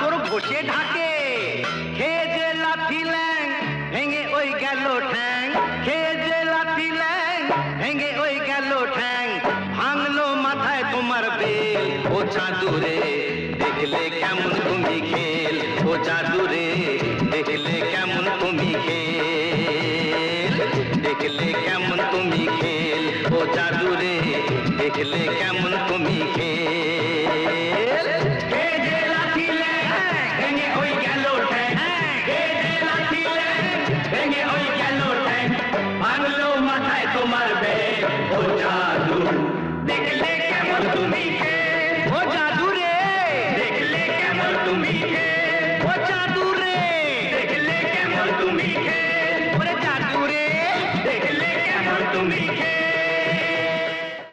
তোর ঘষে ঢাকে। খেয়ে যে লাথি ল্যাং, ভেঙে ওই গেল ঠ্যাং। খেয়ে যে লাথি ল্যাং, ভেঙে ওই গেল ঠ্যাং। ভাঙলো মাথায় তোমার বেল, ও চাঁদুরে দেখলে কেমন তুমি খেল। ও জাদুরে, দেখলে কেমন তুমি খেল। দেখলে কেমন তুমি খেল। ও জাদুরে, দেখলে কেমন তুমি খেল। বাংলো মাথায় তোমার বেশ ও জাদু দেখলে কেমন তুমি কে ও জাদু রে দেখলে কেমন তুমি কে ও জাদু রে দেখলে কেমন তুমি কে ওরে জাদু রে দেখলে কেমন তুমি কে